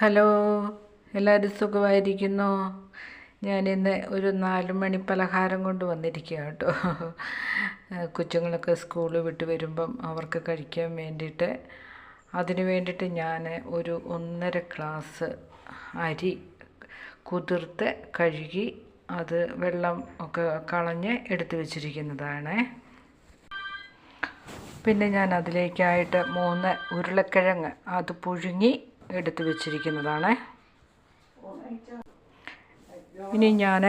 Hello എല്ലാവരും സുഖമായിരിക്കുന്നു? ഞാനിന്ന് ഒരു നാല് മണി പലഹാരം കൊണ്ട് വന്നിരിക്കുക കേട്ടോ. കൊച്ചുങ്ങളൊക്കെ സ്കൂൾ വിട്ട് വരുമ്പം അവർക്ക് കഴിക്കാൻ വേണ്ടിയിട്ട് അതിന് വേണ്ടിയിട്ട് ഞാൻ ഒരു ഒന്നര ഗ്ലാസ് അരി കുതിർത്ത് കഴുകി അത് വെള്ളം ഒക്കെ കളഞ്ഞ് എടുത്തു വച്ചിരിക്കുന്നതാണ്. പിന്നെ ഞാൻ അതിലേക്കായിട്ട് മൂന്ന് ഉരുളക്കിഴങ്ങ് അത് പുഴുങ്ങി എടുത്തു വെച്ചിരിക്കുന്നതാണ്. ഇനി ഞാൻ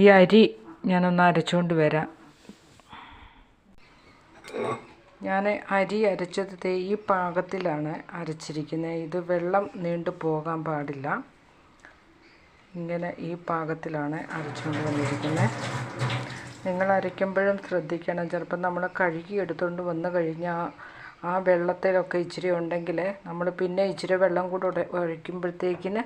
ഈ അരി ഞാനൊന്ന് അരച്ചുകൊണ്ട് വരാം. ഞാൻ അരി അരച്ചത് ഈ പാകത്തിലാണ് അരച്ചിരിക്കുന്നത് ഇത് വെള്ളം നീണ്ടു പോകാൻ പാടില്ല. ഇങ്ങനെ ഈ പാകത്തിലാണ് അരച്ചുകൊണ്ട് വന്നിരിക്കുന്നത് നിങ്ങൾ അരയ്ക്കുമ്പോഴും ശ്രദ്ധിക്കണം. ചിലപ്പോൾ നമ്മൾ കഴുകി എടുത്തുകൊണ്ട് വന്നു കഴിഞ്ഞാൽ ആ വെള്ളത്തിലൊക്കെ ഇച്ചിരി ഉണ്ടെങ്കിൽ നമ്മൾ പിന്നെ ഇച്ചിരി വെള്ളം കൂടെ ഒഴിക്കുമ്പോഴത്തേക്കിന്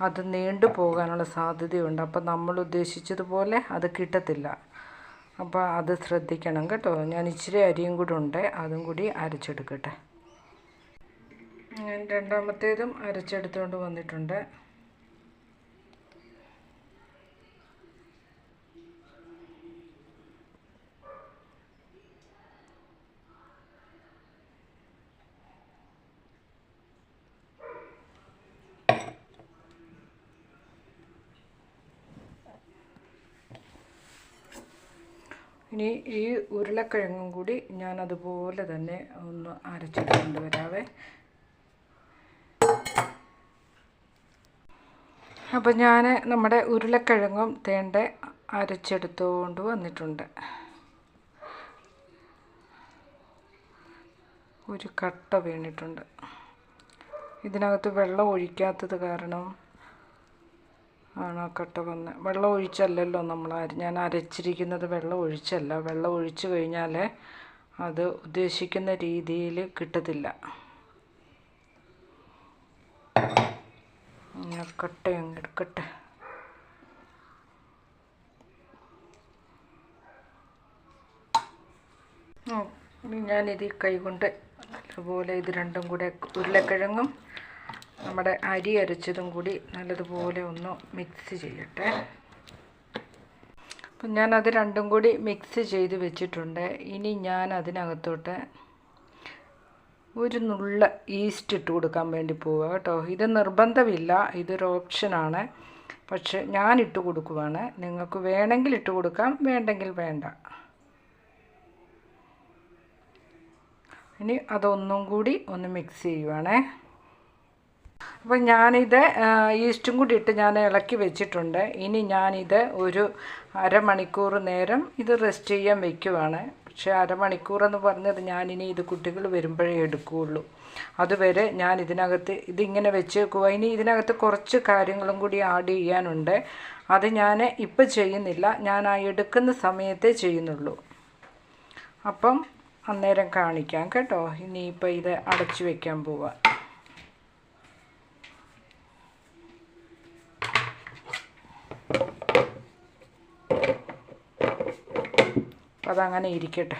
അത് നീണ്ടു പോകാനുള്ള സാധ്യതയുണ്ട്. അപ്പം നമ്മൾ ഉദ്ദേശിച്ചതുപോലെ അത് കിട്ടത്തില്ല. അപ്പോൾ അത് ശ്രദ്ധിക്കണം കേട്ടോ. ഞാൻ ഇച്ചിരി അരിയും കൂടെ ഉണ്ട്. അതും കൂടി അരച്ചെടുക്കട്ടെ. ഞാൻ രണ്ടാമത്തേതും അരച്ചെടുത്തുകൊണ്ട് വന്നിട്ടുണ്ട്. ഇനി ഈ ഉരുളക്കിഴങ്ങും കൂടി ഞാൻ അതുപോലെ തന്നെ ഒന്ന് അരച്ചിട്ട് വരാവേ. അപ്പോൾ ഞാൻ നമ്മുടെ ഉരുളക്കിഴങ്ങും തേണ്ട അരച്ചെടുത്തുകൊണ്ട് വന്നിട്ടുണ്ട്. ഒരു കട്ട വീണിട്ടുണ്ട്. ഇതിനകത്ത് വെള്ളം ഒഴിക്കാത്തത് കാരണം ആണ്? കട്ട വന്ന്. വെള്ളം ഒഴിച്ചല്ലല്ലോ നമ്മൾ ഞാൻ അരച്ചിരിക്കുന്നത് വെള്ളം ഒഴിച്ചല്ല. വെള്ളം ഒഴിച്ചു കഴിഞ്ഞാൽ അത് ഉദ്ദേശിക്കുന്ന രീതിയിൽ കിട്ടത്തില്ല. കട്ട അങ്ങ് എടുക്കട്ടെ. ഞാനിത് കൈ കൊണ്ട് നല്ലതുപോലെ ഇത് രണ്ടും കൂടെ ഉരുളക്കിഴങ്ങും നമ്മുടെ അരി അരച്ചതും കൂടി നല്ലതുപോലെ ഒന്ന് മിക്സ് ചെയ്യട്ടെ. അപ്പം ഞാനത് രണ്ടും കൂടി മിക്സ് ചെയ്ത് വെച്ചിട്ടുണ്ട്. ഇനി ഞാൻ അതിനകത്തോട്ട് ഒരു നുള്ള ഈസ്റ്റ് ഇട്ട് കൊടുക്കാൻ വേണ്ടി പോവുക കേട്ടോ. ഇത് നിർബന്ധമില്ല. ഇതൊരു ഓപ്ഷനാണ് പക്ഷെ ഞാൻ ഇട്ട് കൊടുക്കുവാണ്. നിങ്ങൾക്ക് വേണമെങ്കിൽ ഇട്ട് കൊടുക്കാം വേണ്ടെങ്കിൽ വേണ്ട. ഇനി അതൊന്നും കൂടി ഒന്ന് മിക്സ് ചെയ്യുവാണേ. അപ്പം ഞാനിത് ഈസ്റ്റും കൂടി ഇട്ട് ഞാൻ ഇളക്കി വെച്ചിട്ടുണ്ട്. ഇനി ഞാനിത് ഒരു അരമണിക്കൂർ നേരം ഇത് റെസ്റ്റ് ചെയ്യാൻ വെക്കുവാണ്. പക്ഷേ അരമണിക്കൂർ എന്ന് പറഞ്ഞത് ഞാനിനി ഇത് കുട്ടികൾ വരുമ്പോഴേ എടുക്കുകയുള്ളൂ. അതുവരെ ഞാൻ ഇതിനകത്ത് ഇതിങ്ങനെ വെച്ചേക്കുക ഇനി ഇതിനകത്ത് കുറച്ച് കാര്യങ്ങളും കൂടി ആഡ് ചെയ്യാനുണ്ട്. അത് ഞാൻ ഇപ്പം ചെയ്യുന്നില്ല. ഞാൻ ആ എടുക്കുന്ന സമയത്തേ ചെയ്യുന്നുള്ളൂ. അപ്പം അന്നേരം കാണിക്കാം കേട്ടോ. ഇനിയിപ്പോൾ ഇത് അടച്ചു വയ്ക്കാൻ പോവാം അപ്പം അതങ്ങനെ ഇരിക്കട്ടെ.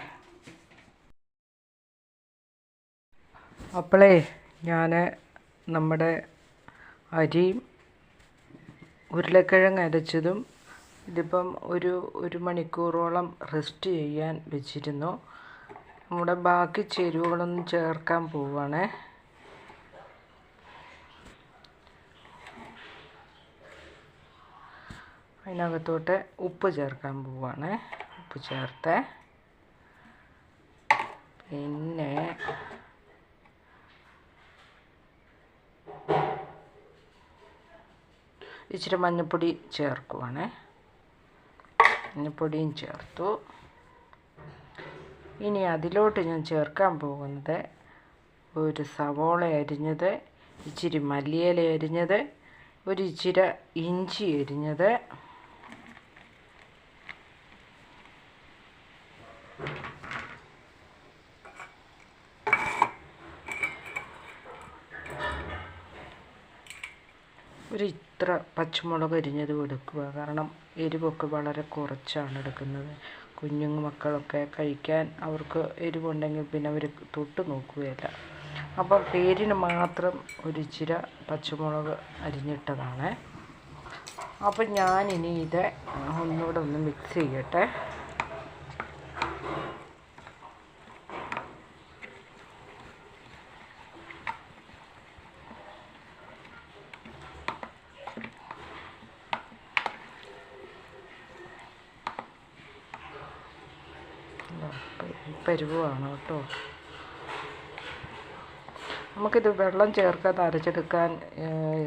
അപ്പോളേ ഞാൻ നമ്മുടെ അരിയും ഉരുളക്കിഴങ്ങ് അരച്ചതും ഇതിപ്പം ഒരു ഒരു മണിക്കൂറോളം റെസ്റ്റ് ചെയ്യാൻ വെച്ചിരുന്നു. നമ്മുടെ ബാക്കി ചേരുവകളൊന്നും ചേർക്കാൻ പോവുകയാണേ അതിനകത്തോട്ട് ഉപ്പ് ചേർക്കാൻ പോവുകയാണ് ചേർത്ത്. പിന്നെ ഇച്ചിരി മഞ്ഞൾപ്പൊടി ചേർക്കുവാണ്. മഞ്ഞൾപ്പൊടിയും ചേർത്തു. ഇനി അതിലോട്ട് ഞാൻ ചേർക്കാൻ പോകുന്നത് ഒരു സവോള അരിഞ്ഞത് ഇച്ചിരി മല്ലിയില അരിഞ്ഞത് ഒരു ഇച്ചിരി ഇഞ്ചി അരിഞ്ഞത്. ഒരു ഇത്ര പച്ചമുളക് അരിഞ്ഞത് എടുക്കുക. കാരണം എരിവൊക്കെ വളരെ കുറച്ചാണ് എടുക്കുന്നത്. കുഞ്ഞു മക്കളൊക്കെ കഴിക്കാൻ അവർക്ക് എരിവുണ്ടെങ്കിൽ പിന്നെ അവർ തൊട്ട് നോക്കുകയില്ല. അപ്പം പേരിന് മാത്രം ഒരു ഇച്ചിര പച്ചമുളക് അരിഞ്ഞിട്ടതാണ്. അപ്പം ഞാനിനി ഇത് ഒന്നുകൂടെ ഒന്ന് മിക്സ് ചെയ്യട്ടെ ഈ പരുവമാണ് കേട്ടോ. നമുക്കിത് വെള്ളം ചേർക്കാതെ അരച്ചെടുക്കാൻ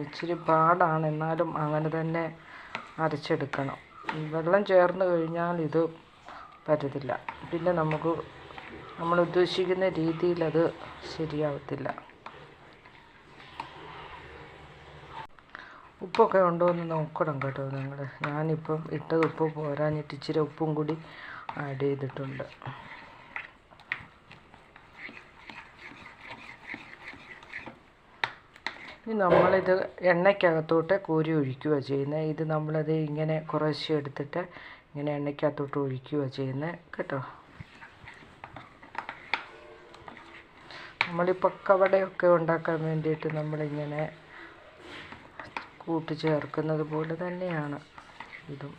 ഇച്ചിരി പാടാണ്. എന്നാലും അങ്ങനെ തന്നെ അരച്ചെടുക്കണം. വെള്ളം ചേർന്ന് കഴിഞ്ഞാൽ ഇത് പറ്റത്തില്ല. പിന്നെ നമുക്ക് നമ്മൾ ഉദ്ദേശിക്കുന്ന രീതിയിൽ അത് ശരിയാവത്തില്ല. ഉപ്പൊക്കെ ഉണ്ടോ എന്ന് നോക്കണം കേട്ടോ നിങ്ങൾ. ഞാനിപ്പം ഇട്ടത് ഉപ്പ് പോരാഞ്ഞിട്ട് ഇച്ചിരി ഉപ്പും കൂടി ആഡ് ചെയ്തിട്ടുണ്ട്. ഇനി നമ്മളിത് എണ്ണയ്ക്കകത്തോട്ട് കോരി ഒഴിക്കുക ചെയ്യുന്നത്. ഇത് നമ്മളത് ഇങ്ങനെ കുറേശ്ശെ എടുത്തിട്ട് ഇങ്ങനെ എണ്ണയ്ക്കകത്തോട്ട് ഒഴിക്കുക ചെയ്യുന്നത് കേട്ടോ. നമ്മളിപ്പോൾ പക്കവടയൊക്കെ ഉണ്ടാക്കാൻ വേണ്ടിയിട്ട് നമ്മളിങ്ങനെ കൂട്ടിച്ചേർക്കുന്നത് പോലെ തന്നെയാണ് ഇതും.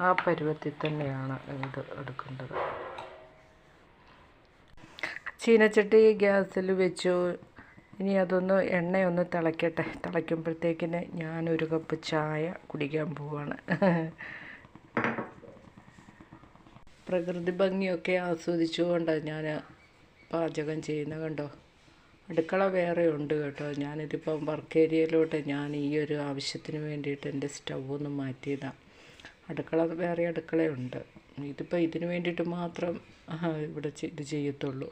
ആ പരുവത്തിൽ തന്നെയാണ് ഇത് എടുക്കേണ്ടത്. ചീനച്ചട്ടി ഗ്യാസിൽ വെച്ചു ഇനി അതൊന്ന് എണ്ണയൊന്ന് തിളയ്ക്കട്ടെ തിളയ്ക്കുമ്പോഴത്തേക്കിന് ഞാനൊരു കപ്പ് ചായ കുടിക്കാൻ പോവാണ്. പ്രകൃതി ഭംഗിയൊക്കെ ആസ്വദിച്ചുകൊണ്ടാണ് ഞാൻ പാചകം ചെയ്യുന്നത് കണ്ടോ? അടുക്കള വേറെ ഉണ്ട് കേട്ടോ. ഞാനിതിപ്പം വർക്ക് ഏരിയയിലോട്ട് ഞാൻ ഈ ഒരു ആവശ്യത്തിന് വേണ്ടിയിട്ട് എന്റെ സ്റ്റൗ ഒന്ന് മാറ്റിയതാണ് അടുക്കള വേറെ അടുക്കളയുണ്ട്. ഇതിപ്പോൾ ഇതിന് വേണ്ടിയിട്ട് മാത്രം ഇവിടെ ഇത് ചെയ്യത്തുള്ളൂ.